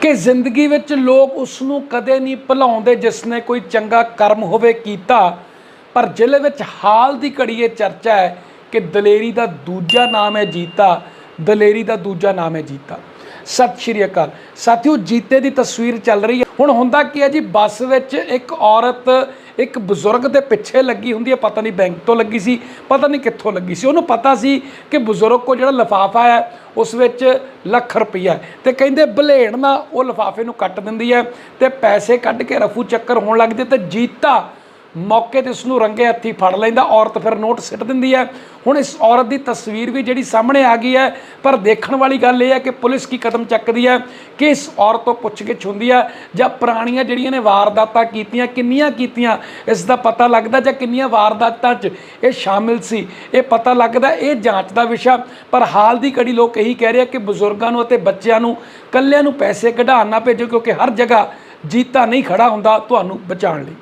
ਕਿ ਜ਼ਿੰਦਗੀ ਵਿੱਚ ਲੋਕ ਉਸ ਨੂੰ ਕਦੇ ਨਹੀਂ ਭੁਲਾਉਂਦੇ ਜਿਸ ਨੇ ਕੋਈ ਚੰਗਾ ਕਰਮ ਹੋਵੇ ਕੀਤਾ। ਪਰ ਜ਼ਿਲ੍ਹੇ ਵਿੱਚ ਹਾਲ ਦੀ ਘੜੀ ਇਹ ਚਰਚਾ ਹੈ ਕਿ ਦਲੇਰੀ ਦਾ ਦੂਜਾ ਨਾਮ ਹੈ ਜੀਤਾ। ਦਲੇਰੀ ਦਾ ਦੂਜਾ ਨਾਮ ਹੈ ਜੀਤਾ। ਸਤਿ ਸ਼੍ਰੀ ਅਕਾਲ। ਸਾਥੀਓ, ਜੀਤੇ ਦੀ ਤਸਵੀਰ ਚੱਲ ਰਹੀ ਹੈ। ਹੁਣ ਹੁੰਦਾ ਕੀ ਹੈ ਜੀ, ਬੱਸ ਵਿੱਚ ਇੱਕ ਔਰਤ, ਇੱਕ ਬਜ਼ੁਰਗ ਦੇ ਪਿੱਛੇ ਲੱਗੀ ਹੁੰਦੀ ਹੈ, ਪਤਾ ਨਹੀਂ ਬੈਂਕ ਤੋਂ ਲੱਗੀ ਸੀ, ਪਤਾ ਨਹੀਂ ਕਿੱਥੋਂ ਲੱਗੀ ਸੀ। ਉਹਨੂੰ ਪਤਾ ਸੀ ਕਿ ਬਜ਼ੁਰਗ ਕੋ ਜਿਹੜਾ ਲਫਾਫਾ ਹੈ, ਉਸ ਵਿੱਚ ਲੱਖ ਰੁਪਈਆ ਹੈ। ਤੇ ਕਹਿੰਦੇ ਬਲੇਡ ਨਾਲ ਉਹ ਲਫਾਫੇ ਨੂੰ ਕੱਟ ਦਿੰਦੀ ਹੈ ਤੇ ਪੈਸੇ ਕੱਢ ਕੇ ਰਫੂ ਚੱਕਰ ਹੋਣ ਲੱਗਦੇ ਤੇ ਜੀਤਾ ਮੌਕੇ ਤੇ ਉਸ ਨੂੰ ਰੰਗੇ ਹੱਥੀ ਫੜ ਲੈਂਦਾ, ਔਰਤ ਫਿਰ ਨੋਟ ਸਿੱਟ ਦਿੰਦੀ ਹੈ। ਹੁਣ ਇਸ ਔਰਤ ਦੀ ਤਸਵੀਰ ਵੀ ਜਿਹੜੀ ਸਾਹਮਣੇ ਆ ਗਈ ਹੈ, ਪਰ ਦੇਖਣ ਵਾਲੀ ਗੱਲ ਇਹ ਹੈ ਕਿ ਪੁਲਿਸ ਕੀ ਕਦਮ ਚੱਕਦੀ ਹੈ, ਕਿ ਇਸ ਔਰਤ ਤੋਂ ਪੁੱਛਗਿੱਛ ਹੁੰਦੀ ਹੈ, ਜਾਂ ਪੁਰਾਣੀਆਂ ਜਿਹੜੀਆਂ ਨੇ ਵਾਰਦਾਤਾਂ ਕੀਤੀਆਂ, ਕਿੰਨੀਆਂ ਕੀਤੀਆਂ, ਇਸ ਦਾ ਪਤਾ ਲੱਗਦਾ ਜਾਂ ਕਿੰਨੀਆਂ ਵਾਰਦਾਤਾਂ 'ਚ ਇਹ ਸ਼ਾਮਿਲ ਸੀ। ਇਹ ਪਤਾ ਲੱਗਦਾ, ਇਹ ਜਾਂਚ ਦਾ ਵਿਸ਼ਾ, ਪਰ ਹਾਲ ਦੀ ਘੜੀ ਲੋਕ ਇਹੀ ਕਹਿ ਰਹੇ ਆ ਕਿ ਬਜ਼ੁਰਗਾਂ ਨੂੰ ਅਤੇ ਬੱਚਿਆਂ ਨੂੰ ਕੱਲਿਆਂ ਨੂੰ ਪੈਸੇ ਕਢਾਉਣ ਨਾ ਭੇਜੋ, ਕਿਉਂਕਿ ਹਰ ਜਗ੍ਹਾ ਜੀਤਾ ਨਹੀਂ ਖੜਾ ਹੁੰਦਾ ਤੁਹਾਨੂੰ ਬਚਾਉਣ ਲਈ।